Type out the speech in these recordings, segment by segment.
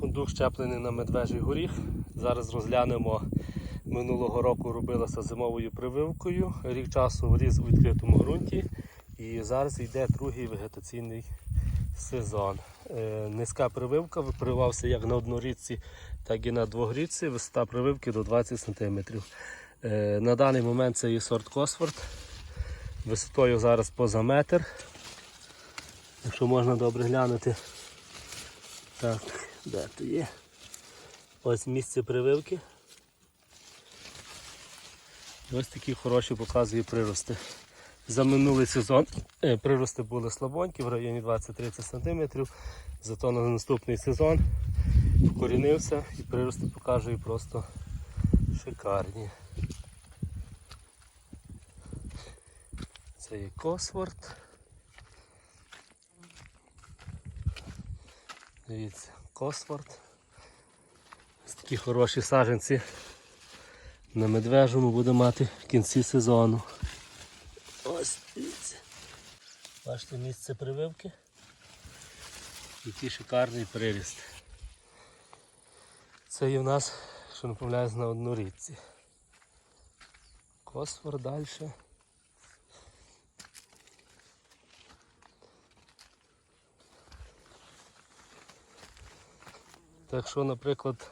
Фундук щеплений на медвежий горіх. Зараз розглянемо. Минулого року робилося зимовою прививкою. Рік часу вріз у відкритому ґрунті. І зараз йде другий вегетаційний сезон. Е, Низька прививка прививався як на однорічці, так і на двогрічці. Висота прививки до 20 см. Е, На даний момент це є сорт Косфорд. Висотою зараз поза метр. Якщо можна добре глянути. Так, де то є? Ось місце прививки. Ось такі хороші показує прирости. За минулий сезон е, прирости були слабонькі в районі 20-30 см. Зато на наступний сезон вкорінився і прирости показує просто шикарні. Це є Косворд. Дивіться, Косворд. Ось такі хороші саджанці на медвежому буде мати в кінці сезону. Ось дивіться. Бачите місце прививки. Який шикарний приріст. Це є в нас, що не помиляюсь, на однорідці. Косфор далі. Так що, наприклад,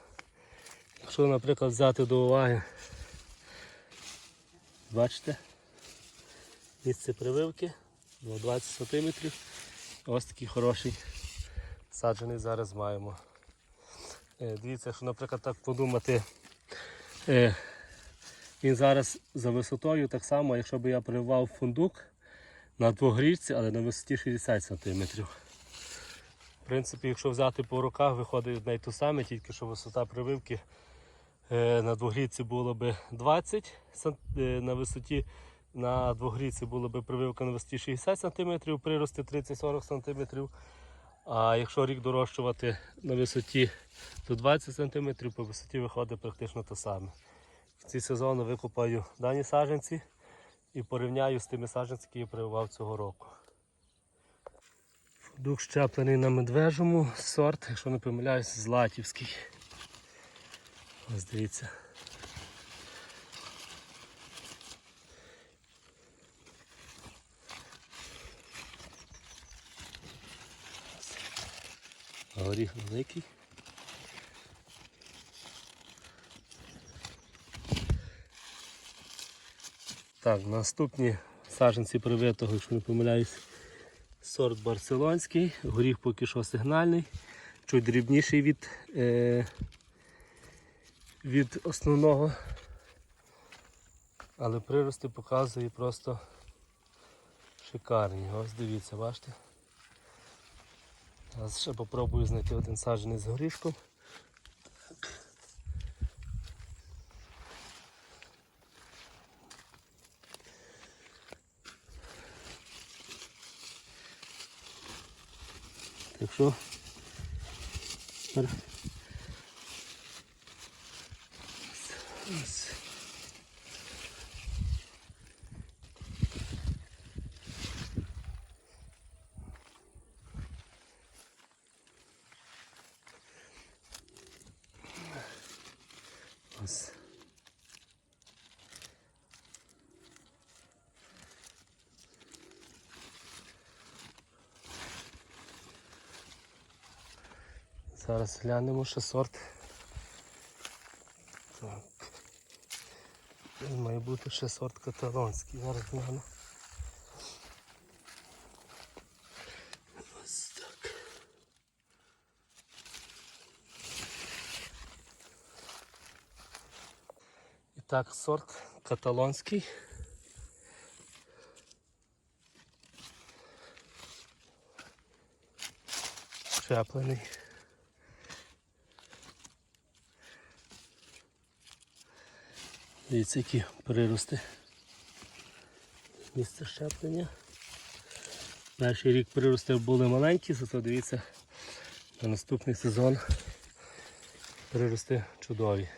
якщо, наприклад, взяти до уваги, бачите, місце прививки на 20 см. Ось такий хороший саджений зараз маємо. Е, Дивіться, якщо, наприклад, так подумати, е, він зараз за висотою так само, якщо б я прививав фундук на двогрічці, але на висоті 60 см. В принципі, якщо взяти по руках, виходить одне й те саме, тільки що висота прививки е, на двогрідці було б 20 сан- е, на висоті на двогрідці було б прививка на висоті 60 см, прирости 30-40 см. А якщо рік дорощувати на висоті до 20 см, по висоті виходить практично те саме. В ці сезони викопаю дані саджанці і порівняю з тими саджанцями, які я прививав цього року. Дух щеплений на медвежому сорт, якщо не помиляюсь, златівський. Ось дивіться. Горіх великий. Так, наступні саджанці привитого, якщо не помиляюсь, Сорт барселонський, горіх поки що сигнальний, чуть дрібніший від, е, від основного. Але прирости показує просто шикарні. Ось дивіться, бачите. Зараз ще попробую знайти один саджений з горішком. Так що тепер ось. Зараз глянемо ще сорт. Так. Має бути ще сорт каталонський. Зараз гляну. Ось так. І так, сорт каталонський. Щеплений. Дивіться, які прирости. Місце щеплення. Перший рік прирости були маленькі, зато дивіться, на наступний сезон прирости чудові.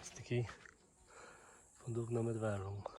Ось такий на медвежому.